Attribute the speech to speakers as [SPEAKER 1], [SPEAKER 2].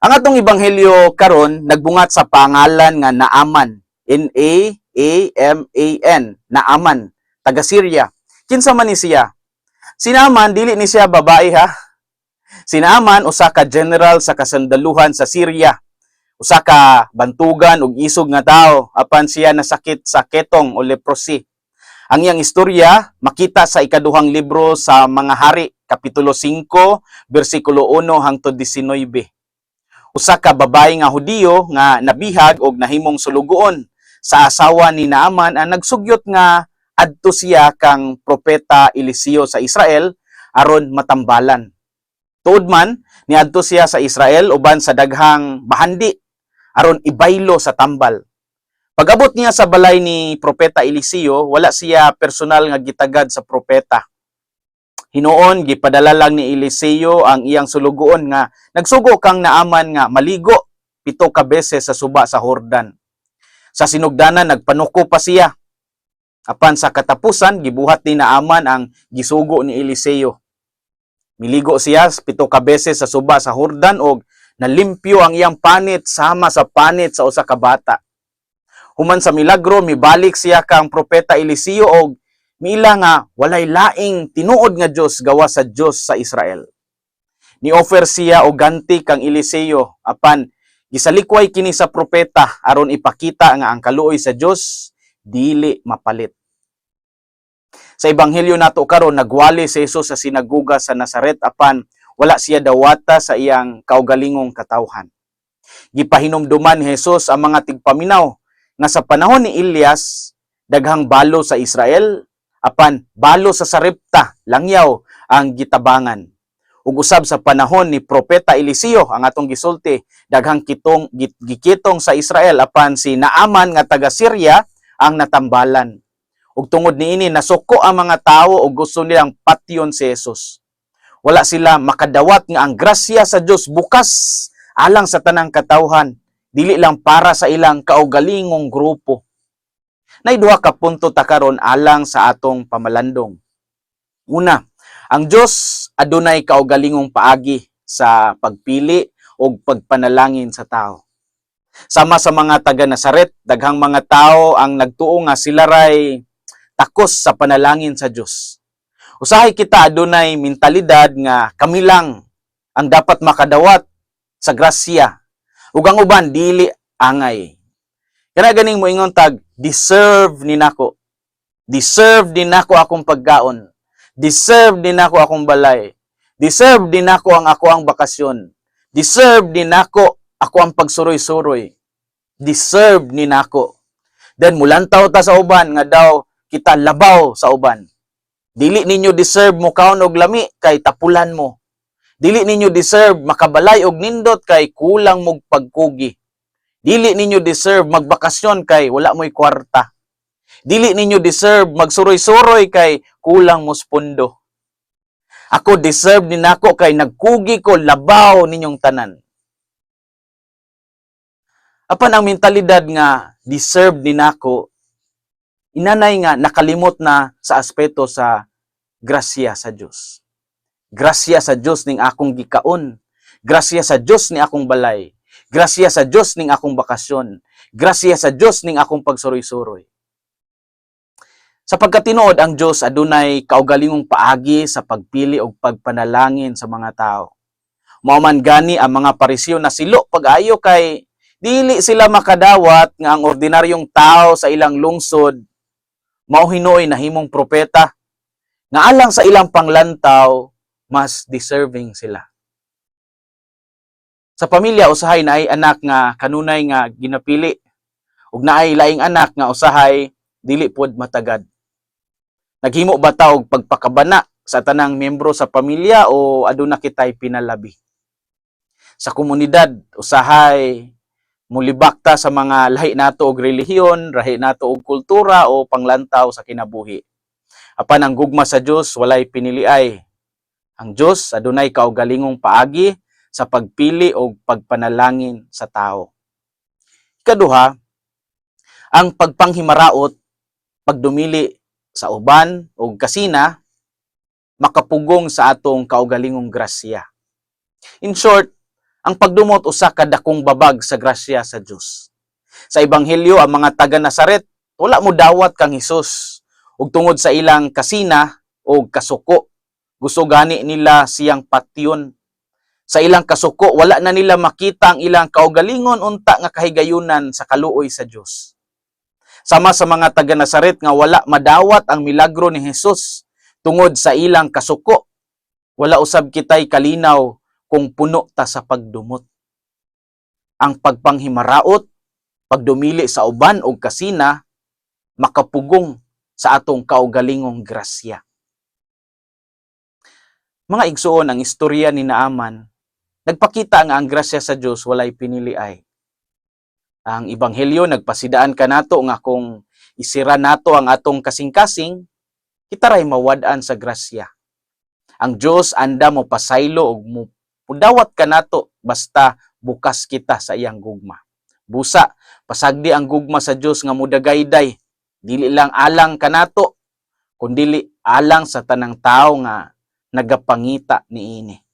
[SPEAKER 1] Ang atong ebanghelyo karon nagbungat sa pangalan nga Naaman. N A A M A N. Naaman, taga Syria. Kinsa man ni siya? Si Naaman dili ni siya babae ha. Si Naaman usa ka general sa kasandaluhan sa Syria. Usa ka bantugan ug isog nga tawo apan siya nasakit sa ketong o leprosy. Ang iyang istorya makita sa ikaduhang libro sa mga hari, kapitulo 5, bersikulo 1 hangtod 19 usa ka babae nga Hudiyo nga nabihag og nahimong sulugoon sa asawa ni Naaman ang nagsugyot nga adto siya kang propeta Eliseo sa Israel aron matambalan. Tuod man niadto siya sa Israel uban sa daghang bahandi aron ibaylo sa tambal. Pag-abot niya sa balay ni propeta Eliseo, wala siya personal nga gitagad sa propeta. Hinoon gipadala lang ni Eliseo ang iyang sulugoon nga nagsugo kang naaman nga maligo pito ka beses sa suba sa Hordan. Sa sinugdanan nagpanuko pa siya. Apan sa katapusan gibuhat ni Naaman ang gisugo ni Eliseo. Miligo siya pito ka beses sa suba sa Hordan og nalimpyo ang iyang panit sama sa panit sa usa ka bata. Human sa milagro mibalik siya kang propeta Eliseo og Mila nga walay laing tinuod nga Dios gawa sa Dios sa Israel. Ni-offer siya og ganti kang Eliseo apan gisalikway kini sa propeta aron ipakita nga ang kaluoy sa Dios dili mapalit. Sa ebanghelyo nato karon nagwali si Jesus sa sinaguga sa Nazaret apan wala siya dawata sa iyang kaugalingong katawhan. Gipahinomduman ni Jesus ang mga tigpaminaw nga sa panahon ni Elias daghang balo sa Israel apan balo sa Sarepta langyaw ang gitabangan. Ug usab sa panahon ni propeta Eliseo ang atong gisulti daghang kitong gikitong sa Israel apan si Naaman nga taga Syria ang natambalan. Ug tungod niini nasuko ang mga tawo ug gusto nilang patyon si Jesus. Wala sila makadawat nga ang grasya sa Dios bukas alang sa tanang katawhan dili lang para sa ilang kaugalingong grupo nay duha ka punto ta karon alang sa atong pamalandong. Una, ang Dios adunay kaugalingong paagi sa pagpili o pagpanalangin sa tao. Sama sa mga taga Nazaret, daghang mga tao ang nagtuo nga sila ray takos sa panalangin sa Dios. Usahay kita adunay mentalidad nga kami lang ang dapat makadawat sa grasya. Ug ang uban dili angay. Kana ganing mo ingon tag deserve ni nako. Deserve din nako akong pagkaon. Deserve din nako akong balay. Deserve din nako ang ako ang bakasyon. Deserve din nako ako ang pagsuroy-suroy. Deserve ni nako. Then mulantaw ta sa uban nga daw kita labaw sa uban. Dili ninyo deserve mo kaon og lami kay tapulan mo. Dili ninyo deserve makabalay og nindot kay kulang mog pagkugi. Dili ninyo deserve magbakasyon kay wala mo'y kwarta. Dili ninyo deserve magsuroy-suroy kay kulang mo spondo. Ako deserve ni nako kay nagkugi ko labaw ninyong tanan. Apan ang mentalidad nga deserve ni nako inanay nga nakalimot na sa aspeto sa grasya sa Dios. Grasya sa Dios ning akong gikaon. Grasya sa Dios ni akong balay. Grasya sa Dios ning akong bakasyon. Grasya sa Dios ning akong pagsuroy-suroy. Sa pagkatinuod ang Dios adunay kaugalingong paagi sa pagpili og pagpanalangin sa mga tao. Mao man gani ang mga pariseo na silo pag-ayo kay dili sila makadawat nga ang ordinaryong tao sa ilang lungsod mao hinoy nahimong propeta nga alang sa ilang panglantaw mas deserving sila. Sa pamilya usahay na ay anak nga kanunay nga ginapili ug naay laing anak nga usahay dili pod matagad. Naghimo ba ta og pagpakabana sa tanang miyembro sa pamilya o aduna kitay pinalabi? Sa komunidad usahay mulibak ta sa mga lahi nato og relihiyon, lahi nato og kultura o panglantaw sa kinabuhi. Apan ang gugma sa Dios walay piniliay. Ang Dios adunay kaugalingong paagi sa pagpili o pagpanalangin sa tao. Ikaduha, ang pagpanghimaraot, pagdumili sa uban o kasina, makapugong sa atong kaugalingong grasya. In short, ang pagdumot usa ka dakong babag sa grasya sa Dios. Sa ebanghelyo ang mga taga Nazaret wala mo dawat kang Hesus ug tungod sa ilang kasina o kasuko gusto gani nila siyang patyon sa ilang kasuko wala na nila makita ang ilang kaugalingon unta nga kahigayunan sa kaluoy sa Dios sama sa mga taga Nazaret nga wala madawat ang milagro ni Jesus tungod sa ilang kasuko wala usab kitay kalinaw kung puno ta sa pagdumot. Ang pagpanghimaraot pagdumili sa uban o kasina makapugong sa atong kaugalingong grasya. Mga igsuon ang istorya ni Naaman nagpakita nga ang grasya sa Dios walay pinili ay. Ang ebanghelyo nagpasidaan kanato nga kung isira nato ang atong kasing-kasing kita ray mawad-an sa grasya. Ang Dios anda mo pasaylo og mo mudawat kanato basta bukas kita sa iyang gugma. Busa pasagdi ang gugma sa Dios nga mudagayday. Dili lang alang kanato kundi alang sa tanang tao nga nagapangita niini